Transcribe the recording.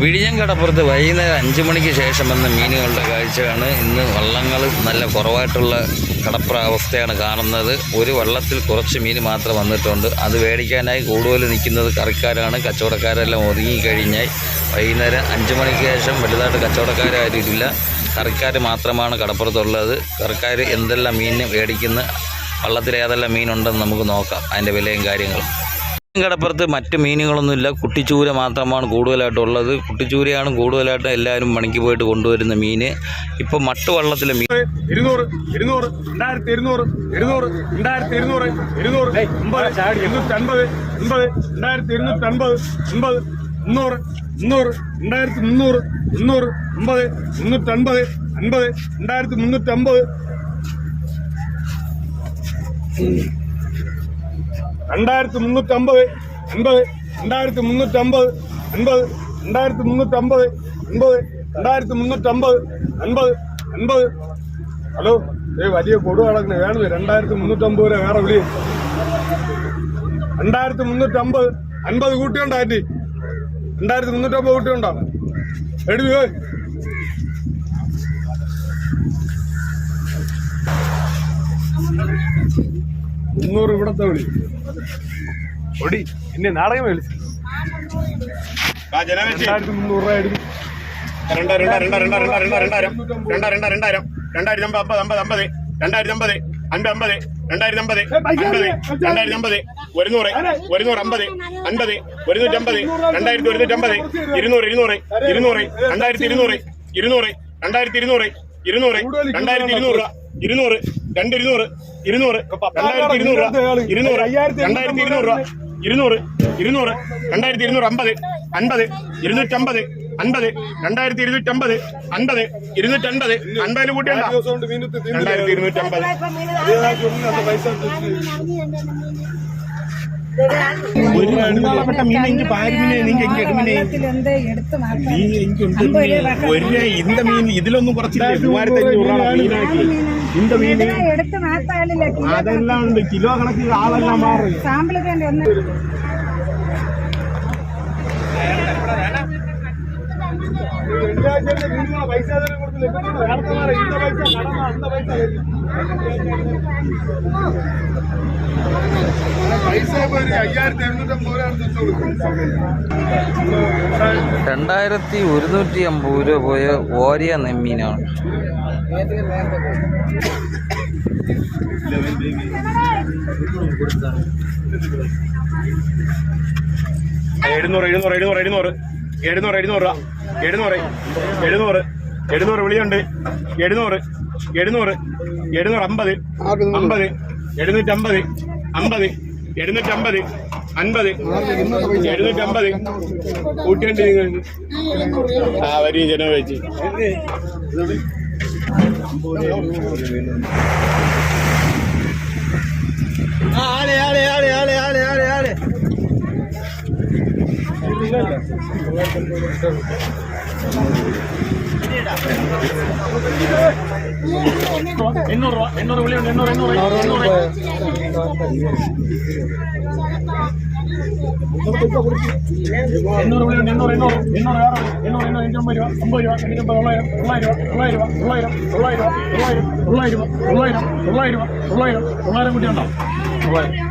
വിഴിഞ്ഞം കടപ്പുറത്ത് വൈകുന്നേരം അഞ്ച് മണിക്ക് ശേഷം വന്ന മീനുകളുടെ കാഴ്ചയാണ്. ഇന്ന് വള്ളങ്ങൾ നല്ല കുറവായിട്ടുള്ള കടപ്പുറ അവസ്ഥയാണ് കാണുന്നത്. ഒരു വള്ളത്തിൽ കുറച്ച് മീൻ മാത്രം വന്നിട്ടുണ്ട്. അത് മേടിക്കാനായി കൂടുതൽ നിൽക്കുന്നത് കറിക്കാരാണ്. കച്ചവടക്കാരെല്ലാം ഒതുങ്ങിക്കഴിഞ്ഞാൽ വൈകുന്നേരം അഞ്ച് മണിക്ക് ശേഷം വലുതായിട്ട് കച്ചവടക്കാരായിരിക്കില്ല കറിക്കാർ മാത്രമാണ് കടപ്പുറത്തുള്ളത്. കറിക്കാർ എന്തെല്ലാം മീൻ മേടിക്കുന്ന വള്ളത്തിൽ ഏതെല്ലാം മീനുണ്ടെന്ന് നമുക്ക് നോക്കാം. അതിന്റെ വിലയും കാര്യങ്ങളും. കടപ്പുറത്ത് മറ്റ് മീനുകളൊന്നുമില്ല കുട്ടിച്ചൂര മാത്രമാണ് കൂടുതലായിട്ടുള്ളത്. കുട്ടിച്ചൂരയാണ് കൂടുതലായിട്ട് എല്ലാവരും മണിക്ക് പോയിട്ട് കൊണ്ടുവരുന്ന മീൻ ഇപ്പൊ മട്ടുവള്ളത്തിലെ മീൻ ഇരുന്നൂറ് ഇരുന്നൂറ് രണ്ടായിരത്തി ഇരുന്നൂറ് ഇരുന്നൂറ് രണ്ടായിരത്തി ഇരുന്നൂറ് ഇരുന്നൂറ് ഒമ്പത് ഇരുന്നൂറ്റി അൻപത് അൻപത് രണ്ടായിരത്തി ഇരുന്നൂറ്റി അൻപത് അൻപത് മുന്നൂറ് മുന്നൂറ് രണ്ടായിരത്തി മുന്നൂറ് മുന്നൂറ് അമ്പത് മുന്നൂറ്റി അൻപത് അൻപത് രണ്ടായിരത്തി മുന്നൂറ്റി അമ്പത്. രണ്ടായിരത്തി മുന്നൂറ്റി അമ്പത് അൻപത് രണ്ടായിരത്തി മുന്നൂറ്റി അമ്പത് അൻപത് രണ്ടായിരത്തി മുന്നൂറ്റി അമ്പത് അൻപത് രണ്ടായിരത്തി മുന്നൂറ്റി അമ്പത് അൻപത് അൻപത് ഹലോ ഏ വലിയ കൊടു കിടക്കുന്നു വേണത് രണ്ടായിരത്തി മുന്നൂറ്റമ്പത് വരെ വേറെ വിളി. രണ്ടായിരത്തി മുന്നൂറ്റി അമ്പത് അൻപത് കൂട്ടിയുണ്ടോ ആറ്റി രണ്ടായിരത്തി മുന്നൂറ്റമ്പത് കൂട്ടിയുണ്ടോ. എടി പോയി മുന്നൂറ് ഇവിടത്തെ വിളി. ഒടി എന്നെ നാടകം വിളിച്ചു. രണ്ടായിരത്തി മുന്നൂറ് രൂപ എടുക്കും രണ്ട് രണ്ട് രണ്ട് രണ്ട് രണ്ട് രണ്ട് രണ്ടായിരം രണ്ട് രണ്ട് രണ്ടായിരം രണ്ടായിരത്തി അമ്പത് അമ്പത് അമ്പത് രണ്ടായിരത്തി അമ്പത് അൻപത് അമ്പത് രണ്ടായിരത്തി അമ്പത് അൻപത് രണ്ടായിരത്തി അമ്പത് ഒരുന്നൂറ് ഒരുന്നൂറ് അമ്പത് അൻപത് ഒരുന്നൂറ്റി അമ്പത് രണ്ടായിരത്തി ഒരുന്നൂറ്റി അമ്പത് ഇരുന്നൂറ് ഇരുന്നൂറ് ഇരുന്നൂറ് രണ്ടായിരത്തി ഇരുന്നൂറ് ഇരുന്നൂറ് രണ്ടായിരത്തി ഇരുന്നൂറ് ഇരുന്നൂറ് രണ്ടായിരത്തി ഇരുന്നൂറ് രൂപ. ഇരുന്നൂറ് രണ്ട് ഇരുന്നൂറ് ഇരുന്നൂറ് രണ്ടായിരത്തി ഇരുന്നൂറ് രൂപ. ഇരുന്നൂറ് രണ്ടായിരത്തി ഇരുന്നൂറ് രൂപ. ഇരുന്നൂറ് ഇരുന്നൂറ് രണ്ടായിരത്തി ഇരുന്നൂറ് അമ്പത് അൻപത് ഇരുന്നൂറ്റമ്പത് അൻപത് രണ്ടായിരത്തി ഇരുന്നൂറ്റമ്പത് അൻപത് ഇരുന്നൂറ്റമ്പത് അൻപതിൽ കൂട്ടിയുണ്ടോ. രണ്ടായിരത്തി ഇരുന്നൂറ്റമ്പത്. ഒരു മീൻ എനിക്ക് പാരുമിനെ എടുമിനെ എടുത്ത് മാറ്റാം നീ എനിക്കുണ്ട് ഒരു ഇന്ത മീൻ ഇതിലൊന്നും കുറച്ചില്ല. മൂവായിരത്തി അഞ്ഞൂറ് മീനാക്കി. എടുത്ത് മാറ്റാലില്ല അതെല്ലാം ഉണ്ട്. കിലോ കണക്കിന് ആളെല്ലാം രണ്ടായിരത്തി ഒരുന്നൂറ്റി അമ്പത് രൂപ പോയ ഓരിയ നെമ്മീനാണ്. എഴുന്നൂറ് എഴുന്നൂറ് എഴുന്നൂറ് എഴുന്നൂറ്. എഴുന്നൂറ് എഴുന്നൂറ്. രൂപ എഴുന്നൂറ് എഴുന്നൂറ്. എഴുന്നൂറ് വിളിയുണ്ട്. എഴുന്നൂറ് എഴുന്നൂറ്. എഴുന്നൂറ് അമ്പത് അമ്പത്. എഴുന്നൂറ്റമ്പത് അമ്പത്. എഴുന്നൂറ്റമ്പത് അൻപത്. എഴുന്നൂറ്റമ്പത്. കൂട്ടിയുണ്ട് നിങ്ങൾക്ക് ആ വരി ജനം വെച്ച്. ആളെ ആളെ ആളെ ആളെ ആളെ. എണ്ണൂറ് രൂപ എണ്ണൂറ് വിളിയുണ്ട് എണ്ണൂറ് എണ്ണൂറ് എണ്ണൂറ് എണ്ണൂറ് വിളിയുണ്ട് എണ്ണൂറ് എണ്ണൂറ് എണ്ണൂറ് ആറ് എണ്ണൂറ് എണ്ണൂറ് എണ്ണൂറ്റമ്പത് രൂപ രൂപ തൊള്ളായിരം തൊള്ളായിരം തൊള്ളായിരം തൊള്ളായിരം തൊള്ളായിരം തൊള്ളായിരം കുട്ടിയുണ്ടോ തൊള്ളായിരം